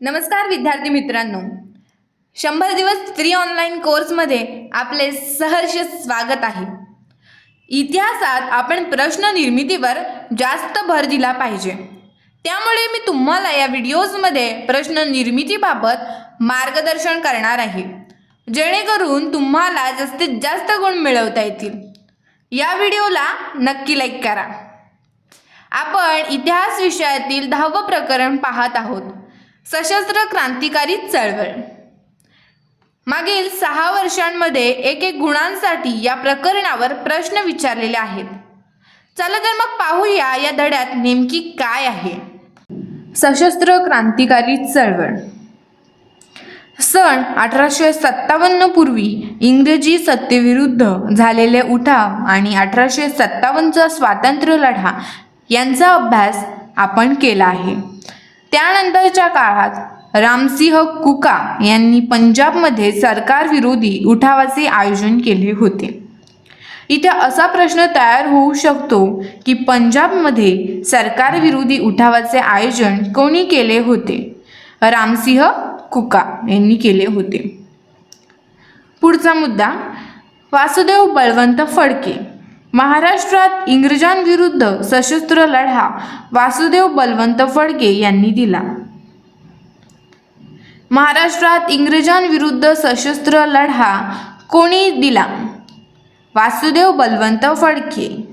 नमस्कार विद्यार्थी मित्रांनो. शंभर दिवस फ्री ऑनलाईन कोर्समध्ये आपले सहर्ष स्वागत आहे. इतिहासात आपण प्रश्न निर्मितीवर जास्त भर दिला पाहिजे. त्यामुळे मी तुम्हाला या व्हिडिओजमध्ये प्रश्न निर्मितीबाबत मार्गदर्शन करणार आहे. जेणेकरून तुम्हाला जास्तीत जास्त गुण मिळवता येतील. या व्हिडिओला नक्की लाईक करा. आपण इतिहास विषयातील दहावं प्रकरण पाहत आहोत. सशस्त्र क्रांतिकारी चळवळ. मागील सहा वर्षांमध्ये एक एक गुणांसाठी या प्रकरणावर प्रश्न विचारलेले आहेत. चला तर मग पाहूया या धड्यात नेमकी काय आहे. सशस्त्र क्रांतिकारी चळवळ. सन अठराशे सत्तावन्न पूर्वी इंग्रजी सत्तेविरुद्ध झालेले उठाव आणि अठराशे सत्तावन्नचा स्वातंत्र्य लढा यांचा अभ्यास आपण केला आहे. त्यानंतरच्या काळात रामसिंह कुका यांनी पंजाबमध्ये सरकारविरोधी उठावाचे आयोजन केले होते. इथे असा प्रश्न तयार होऊ शकतो की पंजाबमध्ये सरकारविरोधी उठावाचे आयोजन कोणी केले होते? रामसिंह कुका यांनी केले होते. पुढचा मुद्दा वासुदेव बळवंत फडके महाराष्ट्रात इंग्रजांविरुद्ध सशस्त्र लढा वासुदेव बलवंत फडके यांनी दिला. महाराष्ट्रात इंग्रजांविरुद्ध सशस्त्र लढा कोणी दिला? वासुदेव बलवंत फडके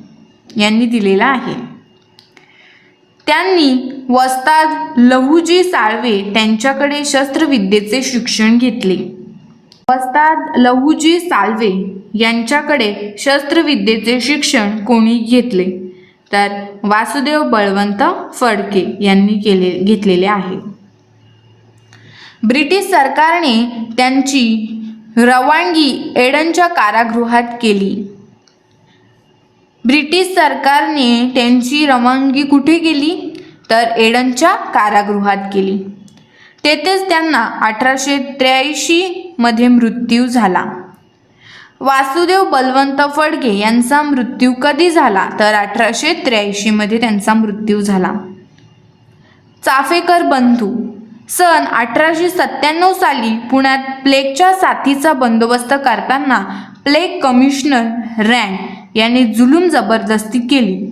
यांनी दिलेला आहे. त्यांनी वस्ताद लहुजी साळवे त्यांच्याकडे शस्त्रविद्येचे शिक्षण घेतले. वस्ताद लहुजी साल्वे यांच्याकडे शस्त्रविद्येचे शिक्षण कोणी घेतले? तर वासुदेव बळवंत फडके यांनी केले घेतलेले आहे. ब्रिटिश सरकारने त्यांची रवानगी एडनच्या कारागृहात केली. ब्रिटिश सरकारने त्यांची रवानगी कुठे केली? तर एडनच्या कारागृहात केली. तेथेच त्यांना अठराशे त्र्याऐंशी मध्ये मृत्यू झाला. वासुदेव बलवंत फडके यांचा मृत्यू कधी झाला? तर अठराशे त्र्याऐंशीमध्ये त्यांचा मृत्यू झाला. चाफेकर बंधू. सन अठराशे सत्त्याण्णव साली पुण्यात प्लेगच्या साथीचा बंदोबस्त करताना प्लेग कमिशनर रँड यांनी जुलूम जबरदस्ती केली.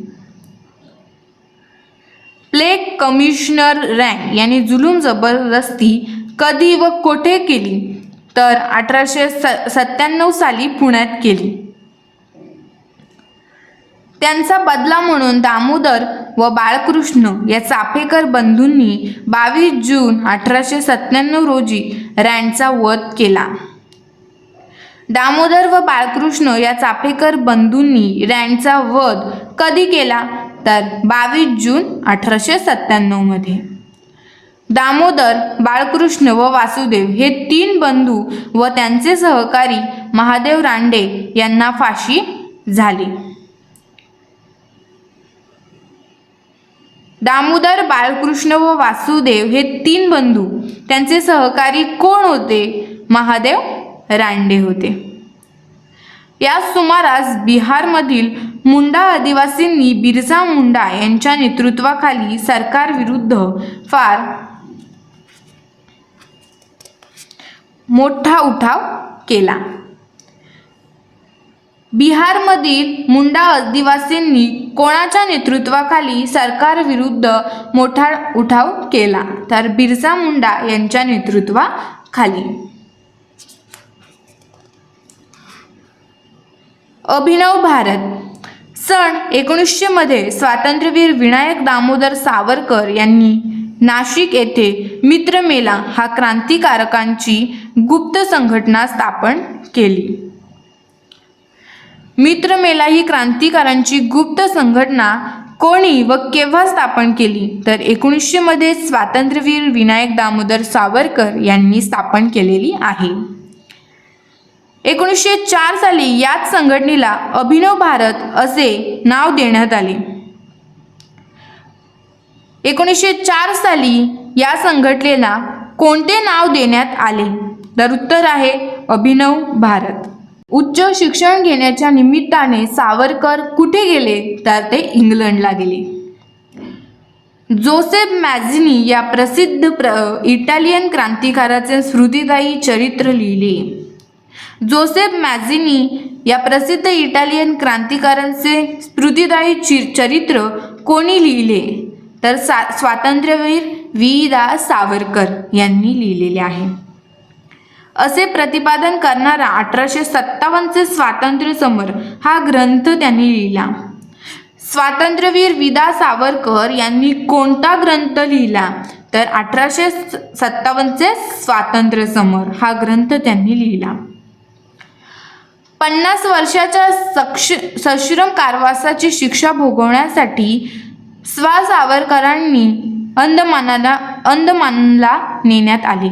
प्लेग कमिशनर रँग यांनी जुलूम जबरदस्ती कधी व कोठे केली? तर अठराशे स सत्त्याण्णव साली पुण्यात केली. त्यांचा बदला म्हणून दामोदर व बाळकृष्ण या चाफेकर बंधूंनी बावीस जून अठराशे सत्त्याण्णव रोजी रँडचा वध केला. दामोदर व बाळकृष्ण या चाफेकर बंधूंनी रँडचा वध कधी केला? तर बावीस जून अठराशे सत्त्याण्णवमध्ये दामोदर बाळकृष्ण व वासुदेव हे तीन बंधू व त्यांचे सहकारी महादेव रांडे यांना फाशी झाली. दामोदर बाळकृष्ण व वासुदेव हे तीन बंधू त्यांचे सहकारी कोण होते? महादेव रांडे होते. या सुमारास बिहारमधील मुंडा आदिवासींनी बिरसा मुंडा यांच्या नेतृत्वाखाली सरकारविरुद्ध फार मोठा उठाव केला. बिहारमधील मुंडा आदिवासींनी कोणाच्या नेतृत्वाखाली सरकारविरुद्ध मोठा उठाव केला? तर बिरसा मुंडा यांच्या नेतृत्वाखाली. अभिनव भारत. सन एकोणीसशे मध्ये स्वातंत्र्यवीर विनायक दामोदर सावरकर यांनी नाशिक येथे मित्रमेला हा क्रांतिकारकांची गुप्त संघटना स्थापन केली. मित्रमेला ही क्रांतिकारांची गुप्त संघटना कोणी व केव्हा स्थापन केली? तर एकोणीसशे मध्ये स्वातंत्र्यवीर विनायक दामोदर सावरकर यांनी स्थापन केलेली आहे. एकोणीसशे चार साली याच संघटनेला अभिनव भारत असे नाव देण्यात आले. एकोणीसशे चार साली या संघटनेला कोणते नाव देण्यात आले? तर उत्तर आहे अभिनव भारत. उच्च शिक्षण घेण्याच्या निमित्ताने सावरकर कुठे गेले? तर ते इंग्लंडला गेले. जोसेफ मॅझिनी या प्रसिद्ध प्र इटालियन क्रांतिकाराचे स्मृतिदायी चरित्र लिहिले. जोसेफ मॅझिनी या प्रसिद्ध इटालियन क्रांतिकारांचे स्मृतिदायी चि चरित्र कोणी लिहिले? तर सा स्वातंत्र्यवीर वि दा सावरकर यांनी लिहिलेले आहे. असे प्रतिपादन करणारा अठराशे सत्तावन्नचे स्वातंत्र्य समर हा ग्रंथ त्यांनी लिहिला. स्वातंत्र्यवीर विदा सावरकर यांनी कोणता ग्रंथ लिहिला? तर अठराशे सत्तावन्नचे स्वातंत्र्य समर हा ग्रंथ त्यांनी लिहिला. पन्नास वर्षाच्या सक्ष सश्रम कारवासाची शिक्षा भोगवण्यासाठी स्वा सावरकरांनी अंदमानाला अंदमानला नेण्यात आले.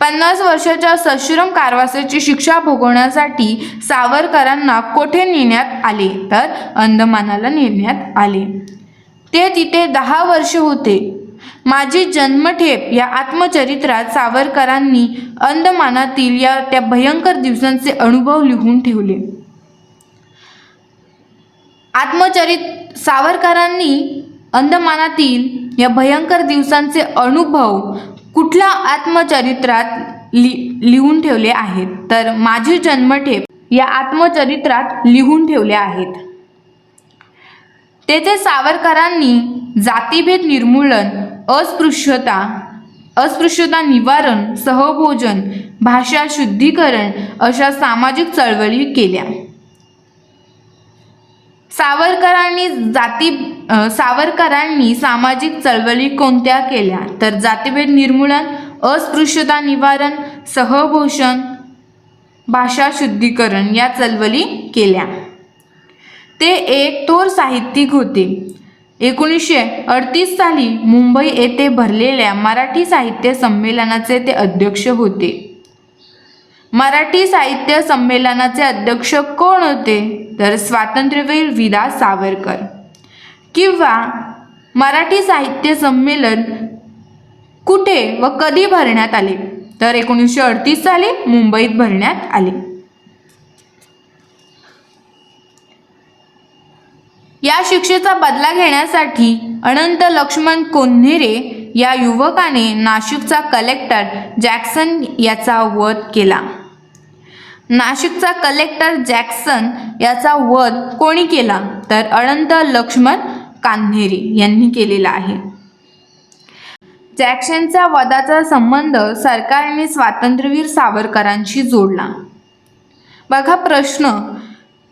पन्नास वर्षाच्या सश्रम कारवासाची शिक्षा भोगवण्यासाठी सावरकरांना कोठे नेण्यात आले? तर अंदमानाला नेण्यात आले. ते तिथे दहा वर्ष होते. माझी जन्मठेप या आत्मचरित्रात सावरकरांनी अंदमानातील या त्या भयंकर दिवसांचे अनुभव लिहून ठेवले. आत्मचरित सावरकरांनी अंदमानातील या भयंकर दिवसांचे अनुभव कुठल्या आत्मचरित्रात लि लिहून ठेवले आहेत? तर माझी जन्मठेप या आत्मचरित्रात लिहून ठेवले आहेत. तेथे सावरकरांनी जातीभेद निर्मूलन अस्पृश्यता अस्पृश्यता निवारण सहभोजन भाषा शुद्धीकरण अशा सामाजिक चळवळी केल्या. सावरकरांनी जाती सावरकरांनी सामाजिक चळवळी कोणत्या केल्या? तर जातीभेद निर्मूलन अस्पृश्यता निवारण सहभूषण भाषा शुद्धीकरण या चळवळी केल्या. ते एक थोर साहित्यिक होते. एकोणीसशे अडतीस साली मुंबई येथे भरलेल्या मराठी साहित्य संमेलनाचे ते अध्यक्ष होते. मराठी साहित्य संमेलनाचे अध्यक्ष कोण होते? तर स्वातंत्र्यवीर विदा सावरकर. किंवा मराठी साहित्य संमेलन कुठे व कधी भरण्यात आले? तर एकोणीसशे अडतीस साली मुंबईत भरण्यात आले. या शिक्षेचा बदला घेण्यासाठी अनंत लक्ष्मण कोन्हेरे या युवकाने नाशिकचा कलेक्टर जॅक्सन याचा वध केला. नाशिकचा कलेक्टर जॅक्सन याचा वध कोणी केला? तर अनंत लक्ष्मण कान्हेरी यांनी केलेला आहे. जॅक्सनच्या वधाचा संबंध सरकारने स्वातंत्र्यवीर सावरकरांशी जोडला. बघा प्रश्न.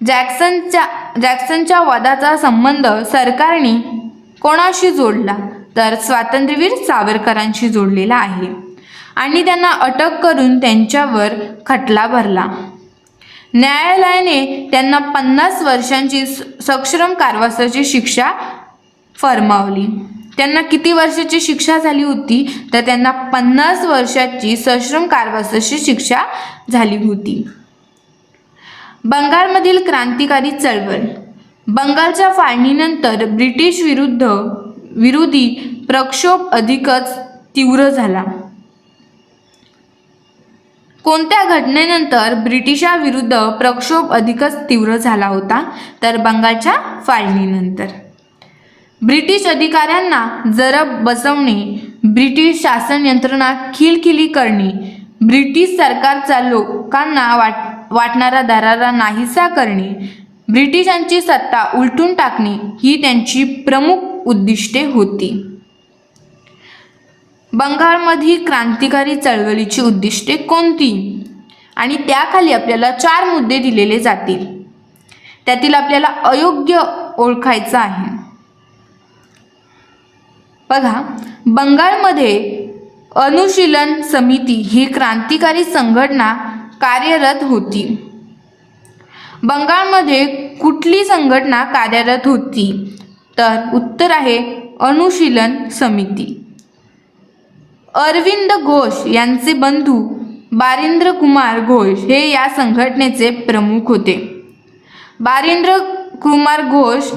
जॅक्सनच्या जॅक्सनच्या वधाचा संबंध सरकारने कोणाशी जोडला? तर स्वातंत्र्यवीर सावरकरांशी जोडलेला आहे. आणि त्यांना अटक करून त्यांच्यावर खटला भरला. न्यायालयाने त्यांना पन्नास वर्षांची स- सश्रम कारवासाची शिक्षा फरमावली. त्यांना किती वर्षाची शिक्षा झाली होती? तर त्यांना पन्नास वर्षाची सश्रम कारवासाची शिक्षा झाली होती. बंगालमधील क्रांतिकारी चळवळ. बंगालच्या फाळणीनंतर ब्रिटिश विरुद्ध विरोधी प्रक्षोभ अधिकच तीव्र झाला. कोणत्या घटनेनंतर ब्रिटिशाविरुद्ध प्रक्षोभ अधिकच तीव्र झाला होता? तर बंगालच्या फाळणीनंतर. ब्रिटिश अधिकाऱ्यांना जरब बसवणे ब्रिटिश शासन यंत्रणा खिलखिली करणे ब्रिटिश सरकारचा लोकांना वाट वाटणारा दरारा नाहीसा करणे ब्रिटिशांची सत्ता उलटून टाकणे ही त्यांची प्रमुख उद्दिष्टे होती. बंगालमधील क्रांतिकारी चळवळीची उद्दिष्टे कोणती? आणि त्याखाली आपल्याला चार मुद्दे दिलेले जातील. त्यातील आपल्याला अयोग्य ओळखायचं आहे. बघा बंगालमध्ये अनुशीलन समिती ही क्रांतिकारी संघटना कार्यरत होती. बंगालमध्ये कुठली संघटना कार्यरत होती? तर उत्तर आहे अनुशीलन समिती. अरविंद घोष यांचे बंधू बारिंद्र कुमार घोष हे या संघटनेचे प्रमुख होते. बारिंद्र कुमार घोष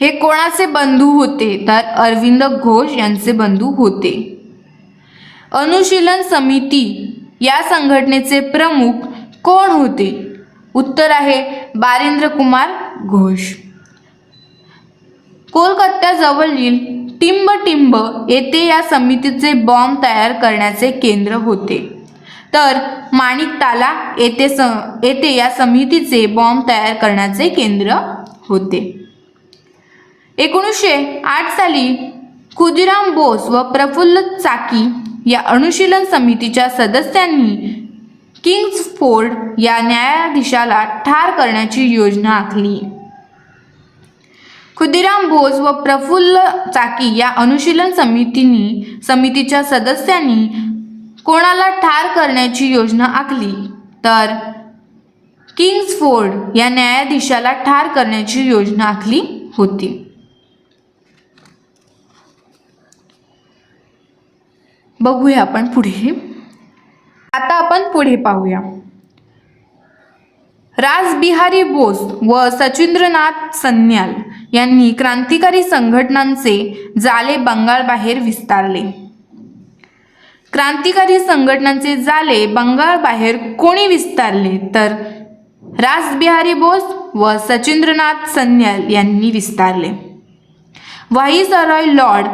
हे कोणाचे बंधू होते? तर अरविंद घोष यांचे बंधू होते. अनुशीलन समिती या संघटनेचे प्रमुख कोण होते? उत्तर आहे बारिंद्र कुमार घोष. कोलकात्याजवळील टिंबटिंब येथे या समितीचे बॉम्ब तयार करण्याचे केंद्र होते. तर माणिकताला येथे स येथे या समितीचे बॉम्ब तयार करण्याचे केंद्र होते. एकोणीसशे आठ साली खुदिराम बोस व प्रफुल्ल चाकी या अनुशीलन समितीच्या सदस्यांनी किंग्ज फोर्ड या न्यायाधीशाला ठार करण्याची योजना आखली. खुदिराम बोस व प्रफुल्ल चाकी या अनुशीलन समितीनी समितीच्या सदस्यांनी कोणाला ठार करण्याची योजना आखली? तर किंग्ज फोर्ड या न्यायाधीशाला ठार करण्याची योजना आखली होती. बघूया आपण पुढे. आता आपण पुढे पाहूया. राजबिहारी बोस व सचिंद्रनाथ सन्याल यांनी क्रांतिकारी संघटनांचे जाळे बंगालबाहेर विस्तारले. क्रांतिकारी संघटनांचे जाळे बंगालबाहेर कोणी विस्तारले? तर रासबिहारी बोस व सचिंद्रनाथ सन्याल यांनी विस्तारले. व्हाईसरॉय लॉर्ड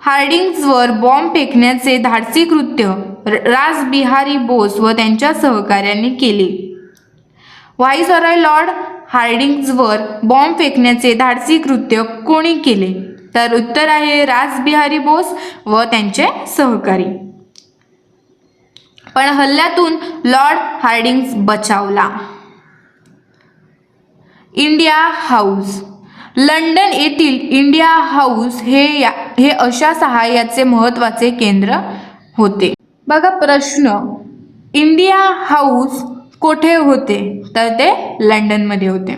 हार्डिंग्जवर बॉम्ब फेकण्याचे धाडसी कृत्य रासबिहारी बोस व त्यांच्या सहकाऱ्यांनी केले. व्हाईसरॉय लॉर्ड हार्डिंग्जवर बॉम्ब फेकण्याचे धाडसी कृत्य कोणी केले? तर उत्तर आहे राजबिहारी बोस व त्यांचे सहकारी. पण हल्ल्यातून लॉर्ड हार्डिंग्ज बचावला. India House. लंडन येथील इंडिया हाऊस हे या हे अशा सहाय्याचे महत्त्वाचे केंद्र होते. बघा प्रश्न. इंडिया हाऊस कोठे होते? तर ते लंडनमध्ये होते.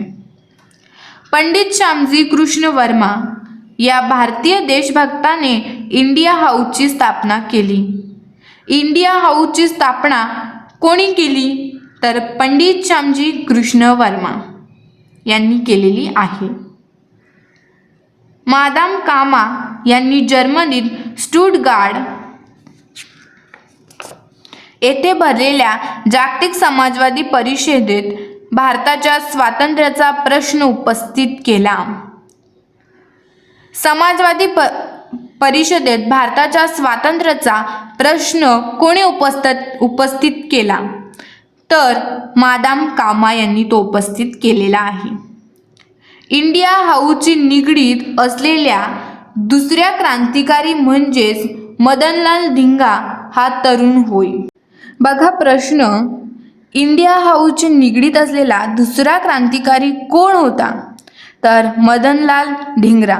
पंडित श्यामजी कृष्ण वर्मा या भारतीय देशभक्ताने इंडिया हाऊसची स्थापना केली. इंडिया हाऊसची स्थापना कोणी केली? तर पंडित श्यामजी कृष्ण वर्मा यांनी केलेली आहे. मादाम कामा यांनी जर्मनीत स्टुटगार्ड येथे भरलेल्या जागतिक समाजवादी परिषदेत भारताच्या स्वातंत्र्याचा प्रश्न उपस्थित केला. समाजवादी प परिषदेत भारताच्या स्वातंत्र्याचा प्रश्न कोणी उपस्थित उपस्थित केला? तर मादाम कामा यांनी तो उपस्थित केलेला आहे. इंडिया हाऊची निगडीत असलेल्या दुसऱ्या क्रांतिकारी म्हणजेच मदनलाल धिंगा हा तरुण होय. बघा प्रश्न. इंडिया हाऊसचे निगडीत असलेला दुसरा क्रांतिकारी कोण होता? तर मदनलाल ढिंगरा.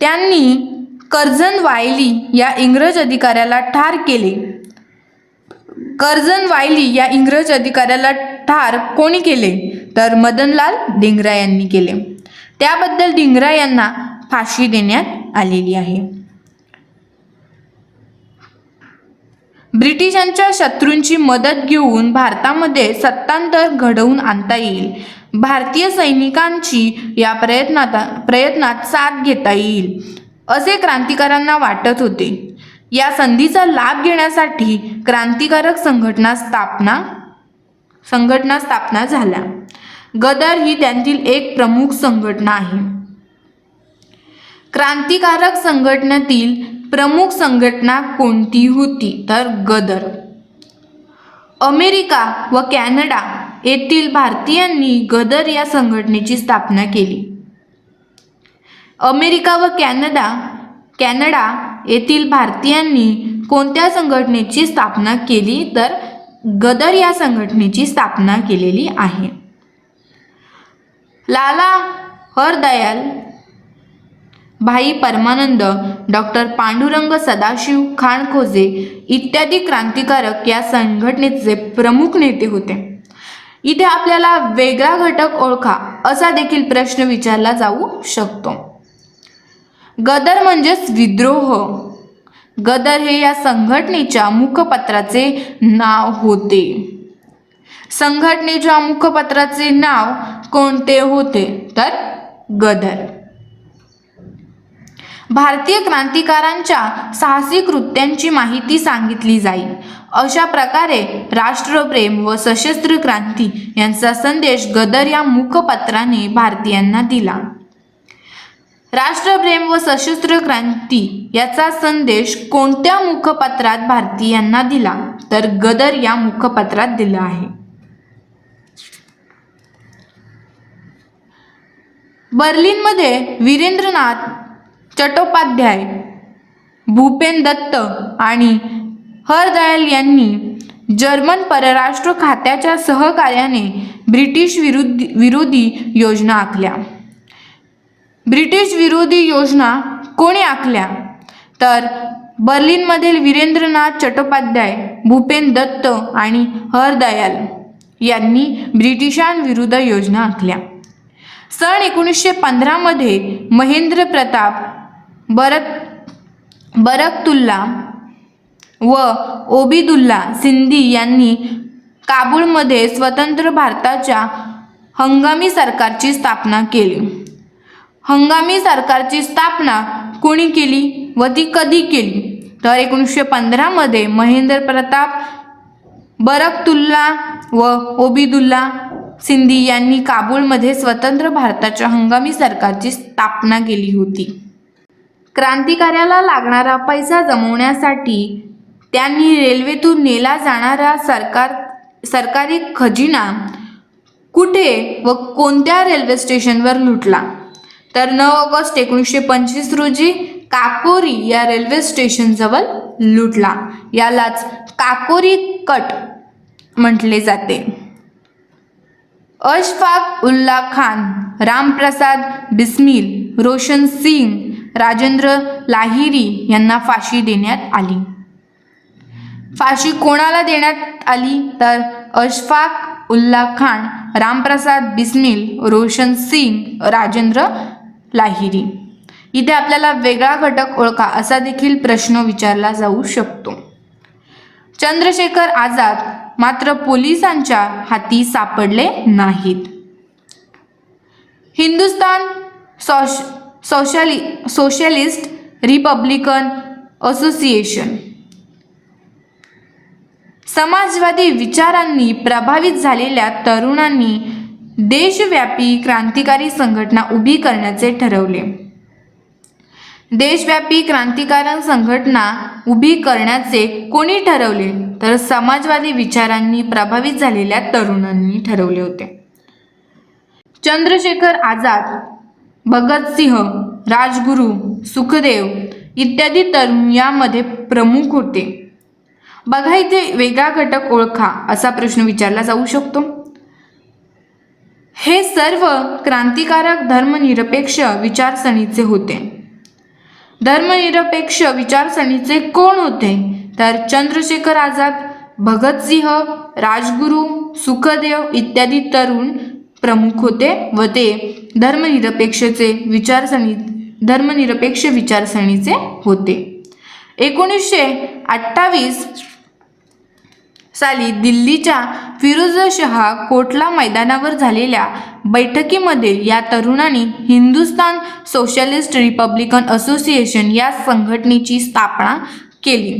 त्यांनी कर्जन वायली या इंग्रज अधिकाऱ्याला ठार केले. कर्जन वायली या इंग्रज अधिकाऱ्याला ठार कोणी केले? तर मदनलाल ढिंगरा यांनी केले. त्याबद्दल ढिंगरा यांना फाशी देण्यात आलेली आहे. ब्रिटिशांच्या शत्रूंची मदत घेऊन भारतामध्ये सत्तांतर घडवून आणता येईल. भारतीय सैनिकांची या प्रयत्नात प्रयत्नात साथ घेता येईल असे क्रांतिकारांना वाटत होते. या संधीचा लाभ घेण्यासाठी क्रांतिकारक संघटना स्थापना संघटना स्थापना झाल्या. गदर ही त्यांतील एक प्रमुख संघटना आहे. क्रांतिकारक संघटनेतील प्रमुख संघटना कोणती होती? तर गदर. अमेरिका व कॅनडा येथील भारतीयांनी गदर या संघटनेची स्थापना केली. अमेरिका व कॅनडा कॅनडा येथील भारतीयांनी कोणत्या संघटनेची स्थापना केली? तर गदर या संघटनेची स्थापना केलेली आहे. लाला हरदयाल भाई परमानंद डॉक्टर पांडुरंग सदाशिव खाणखोजे इत्यादी क्रांतिकारक या संघटनेचे प्रमुख नेते होते. इथे आपल्याला वेगळा घटक ओळखा असा देखील प्रश्न विचारला जाऊ शकतो. गदर म्हणजेच विद्रोह. गदर हे या संघटनेच्या मुखपत्राचे नाव होते. संघटनेच्या मुखपत्राचे नाव कोणते होते? तर गदर. भारतीय क्रांतिकारांच्या साहसी कृत्यांची माहिती सांगितली जाईल. अशा प्रकारे राष्ट्रप्रेम व सशस्त्र क्रांती यांचा संदेश गदर या मुखपत्राने भारतीयांना दिला. राष्ट्रप्रेम व सशस्त्र क्रांती याचा संदेश कोणत्या मुखपत्रात भारतीयांना दिला? तर गदर या मुखपत्रात दिला आहे. बर्लिनमध्ये वीरेंद्रनाथ चट्टोपाध्याय भूपेन दत्त आणि हरदयाल यांनी जर्मन परराष्ट्र खात्याच्या सहकार्याने ब्रिटिश विरुद्ध विरोधी योजना आखल्या. ब्रिटिश विरोधी योजना कोणी आखल्या? तर बर्लिनमधील वीरेंद्रनाथ चट्टोपाध्याय भूपेन दत्त आणि हरदयाल यांनी ब्रिटिशांविरुद्ध योजना आखल्या. सन एकोणीसशे पंधरामध्ये महेंद्र प्रताप बरक बरकतुल्ला व ओबिदुल्ला सिंधी यांनी काबूलमध्ये स्वतंत्र भारताच्या हंगामी सरकारची स्थापना केली. हंगामी सरकारची स्थापना कोणी केली व ती कधी केली? तर एकोणीसशे पंधरामध्ये महेंद्र प्रताप बरकतुल्ला व ओबिदुल्ला सिंधी यांनी काबूलमध्ये स्वतंत्र भारताच्या हंगामी सरकारची स्थापना केली होती. क्रांतिकार्याला लागणारा पैसा जमवण्यासाठी त्यांनी रेल्वेतून नेला जाणारा सरकार सरकारी खजिना कुठे व कोणत्या रेल्वे स्टेशनवर लुटला? तर नऊ ऑगस्ट एकोणीसशे पंचवीस रोजी काकोरी या रेल्वे स्टेशनजवळ लुटला. यालाच काकोरी कट म्हटले जाते. अशफाक उल्ला खान रामप्रसाद बिस्मिल रोशन सिंग राजेंद्र लाहिरी यांना फाशी देण्यात आली. फाशी कोणाला देण्यात आली? तर अशफाक उल्ला खान रामप्रसाद बिस्मिल रोशन सिंग राजेंद्र लाहिरी. इथे आपल्याला वेगळा घटक ओळखा असा देखील प्रश्न विचारला जाऊ शकतो. चंद्रशेखर आझाद मात्र पोलिसांच्या हाती सापडले नाहीत. हिंदुस्तान सॉश सोशली सोशलिस्ट रिपब्लिकन असोसिएशन. समाजवादी विचारांनी प्रभावित झालेल्या तरुणांनी देशव्यापी क्रांतिकारी संघटना उभी करण्याचे ठरवले. देशव्यापी क्रांतिकारक संघटना उभी करण्याचे कोणी ठरवले? तर समाजवादी विचारांनी प्रभावित झालेल्या तरुणांनी ठरवले होते. चंद्रशेखर आझाद भगतसिंह राजगुरू सुखदेव इत्यादी तरुण यामध्ये प्रमुख होते. बघा इथे वेगळा घटक ओळखा असा प्रश्न विचारला जाऊ शकतो. हे सर्व क्रांतिकारक धर्मनिरपेक्ष विचारसरणीचे होते. धर्मनिरपेक्ष विचारसरणीचे कोण होते? तर चंद्रशेखर आझाद भगतसिंह राजगुरू सुखदेव इत्यादी तरुण प्रमुख होते व ते धर्मनिरपेक्षचे विचारसरणी धर्मनिरपेक्ष विचारसरणीचे होते. एकोणीसशे अठ्ठावीस साली दिल्लीच्या फिरोजशहा कोटला मैदानावर झालेल्या बैठकीमध्ये या तरुणांनी हिंदुस्तान सोशलिस्ट रिपब्लिकन असोसिएशन या संघटनेची स्थापना केली.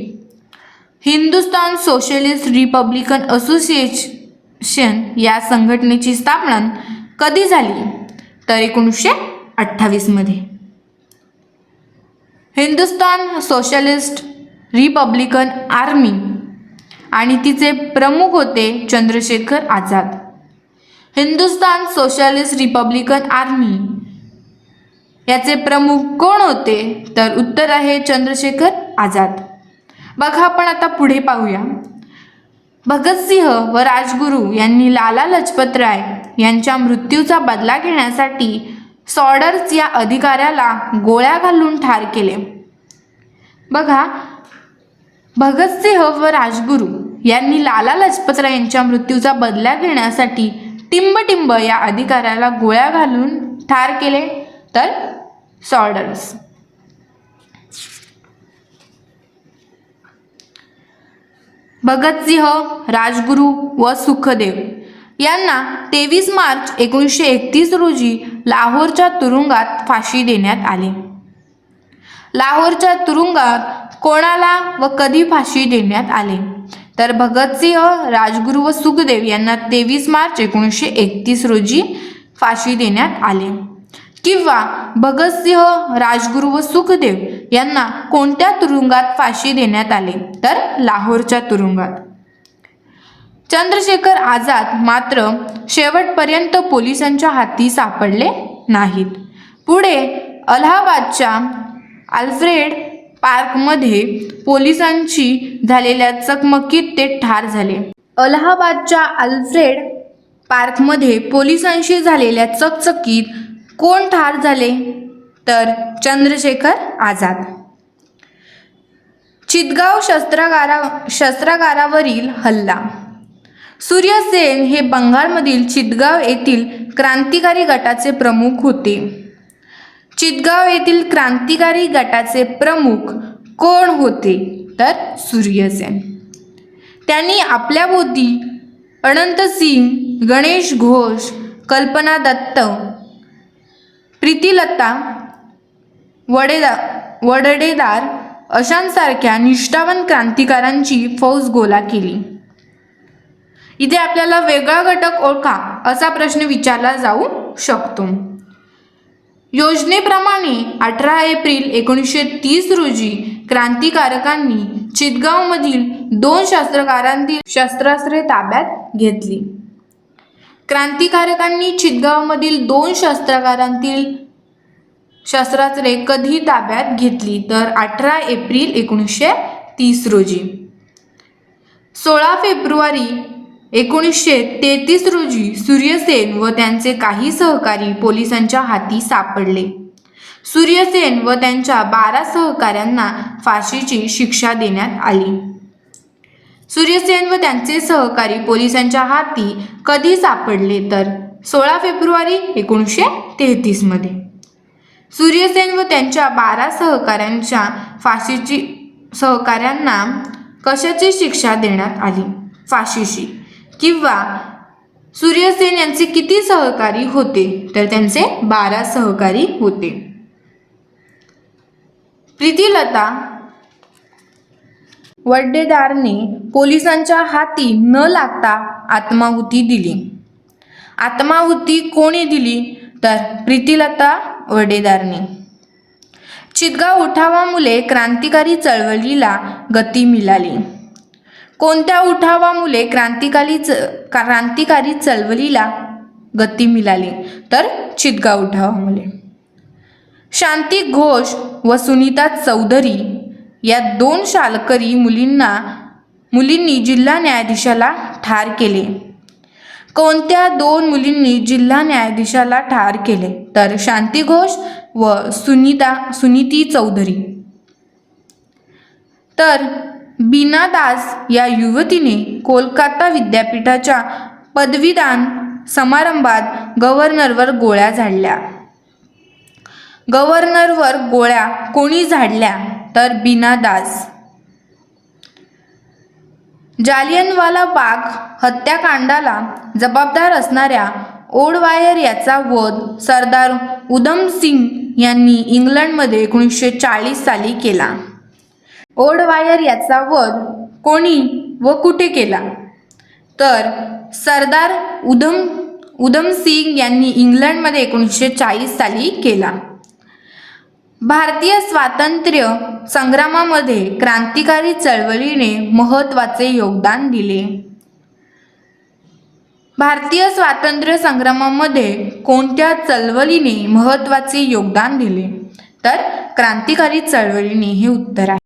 हिंदुस्तान सोशलिस्ट रिपब्लिकन असोसिएशन या संघटनेची स्थापना कधी झाली? तर एकोणीसशे अठ्ठावीसमध्ये हिंदुस्तान सोशलिस्ट रिपब्लिकन आर्मी आणि तिचे प्रमुख होते Chandrashekhar Azad. Hindustan Socialist Republican Army याचे प्रमुख कोण होते? तर उत्तर आहे चंद्रशेखर आझाद. बघा आपण आता पुढे पाहूया. भगतसिंह व राजगुरू यांनी लाला लजपत राय यांच्या मृत्यूचा बदला घेण्यासाठी सॉर्डर्स या अधिकाऱ्याला गोळ्या घालून ठार केले. बघा भगतसिंह व राजगुरू यांनी लाला लजपतराय यांच्या मृत्यूचा बदला घेण्यासाठी टिंबटिंब या अधिकाऱ्याला गोळ्या घालून ठार केले. तर सॉर्डर्स भगतसिंह राजगुरू व सुखदेव. यांना तेवीस मार्च एकोणीसशे एकतीस रोजी लाहोरच्या तुरुंगात फाशी देण्यात आली. लाहोरच्या तुरुंगात कोणाला व कधी फाशी देण्यात आले? तर भगतसिंह राजगुरू व सुखदेव यांना तेवीस मार्च एकोणीसशे एकतीस रोजी फाशी देण्यात आले. किंवा भगतसिंह राजगुरू व सुखदेव यांना कोणत्या तुरुंगात फाशी देण्यात आले? तर लाहोरच्या तुरुंगात. चंद्रशेखर आझाद मात्र शेवटपर्यंत पोलिसांच्या हाती सापडले नाहीत. पुढे अलाहाबादच्या आल्फ्रेड पार्कमध्ये पोलिसांशी झालेल्या चकमकीत ते ठार झाले. अलाहाबादच्या आल्फ्रेड पार्कमध्ये पोलिसांशी झालेल्या चकचकीत कोण ठार झाले? तर चंद्रशेखर आझाद. चितगाव शस्त्रागारा शस्त्रागारावरील हल्ला. सूर्यसेन हे बंगालमधील चितगाव येथील क्रांतिकारी गटाचे प्रमुख होते. चितगाव येथील क्रांतिकारी गटाचे प्रमुख कोण होते? तर सूर्यसेन त्यांनी आपल्याभोवती अनंत सिंग गणेश घोष कल्पना दत्त प्रीतिलता वडेदा वडडेदार अशांसारख्या निष्ठावान क्रांतिकारांची फौज गोला केली. इथे आपल्याला वेगळा घटक ओळखा असा प्रश्न विचारला जाऊ शकतो. योजनेप्रमाणे अठरा एप्रिल एकोणीसशे तीस रोजी क्रांतिकारकांनी चितगावमधील दोन शास्त्रकारांतील शस्त्रास्त्रे ताब्यात घेतली. क्रांतिकारकांनी चितगावमधील दोन शस्त्रागारांतील शस्त्रास्त्रे कधी ताब्यात घेतली तर अठरा एप्रिल एकोणीसशे तीस रोजी. सोळा फेब्रुवारी एकोणीसशे तेहतीस रोजी सूर्यसेन व त्यांचे काही सहकारी पोलिसांच्या हाती सापडले. सूर्यसेन व त्यांच्या बारा सहकाऱ्यांना फाशीची शिक्षा देण्यात आली. सूर्यसेन व त्यांचे सहकारी पोलिसांच्या हाती कधी सापडले तर? सोळा फेब्रुवारी एकोणीसशे तेहतीसमध्ये सूर्यसेन व त्यांच्या बारा सहकाऱ्यांच्या फाशीची सहकाऱ्यांना कशाची शिक्षा देण्यात आली? फाशीशी किंवा सूर्यसेन यांचे किती सहकारी होते? तर त्यांचे बारा सहकारी होते. प्रीतिलता वड्डेदारने पोलिसांच्या हाती न लागता आत्माहुती दिली. आत्माहुती कोणी दिली? तर प्रीतिलता वडेदारने. चितगाव उठावामुळे क्रांतिकारी चळवळीला गती मिळाली. कोणत्या उठावामुळे क्रांतिकारी च क्रांतिकारी चळवळीला गती मिळाली? तर चितगाव उठावामुळे. शांती घोष व सुनीता चौधरी या दोन शालकरी मुलींना मुलींनी जिल्हा न्यायाधीशाला ठार केले. कोणत्या दोन मुलींनी जिल्हा न्यायाधीशाला ठार केले? तर शांती घोष व सुनीता सुनीती चौधरी. तर बीना दास या युवतीने कोलकाता विद्यापीठाच्या पदवीदान समारंभात गव्हर्नरवर गोळ्या झाडल्या. गव्हर्नरवर गोळ्या कोणी झाडल्या? तर बीना दास. जालियनवाला बाग हत्याकांडाला जबाबदार असणाऱ्या ओडवायर याचा वध सरदार उधम सिंग यांनी इंग्लंडमध्ये एकोणीसशे चाळीस साली केला. ओडवायर याचा वध कोणी व कुठे केला? तर सरदार उधम उधम सिंग यांनी इंग्लंडमध्ये एकोणीसशे चाळीस साली केला. भारतीय स्वातंत्र्य संग्रामामध्ये क्रांतिकारी चळवळीने महत्त्वाचे योगदान दिले. भारतीय स्वातंत्र्य संग्रामामध्ये कोणत्या चळवळीने महत्त्वाचे योगदान दिले? तर क्रांतिकारी चळवळीने हे उत्तर आहे.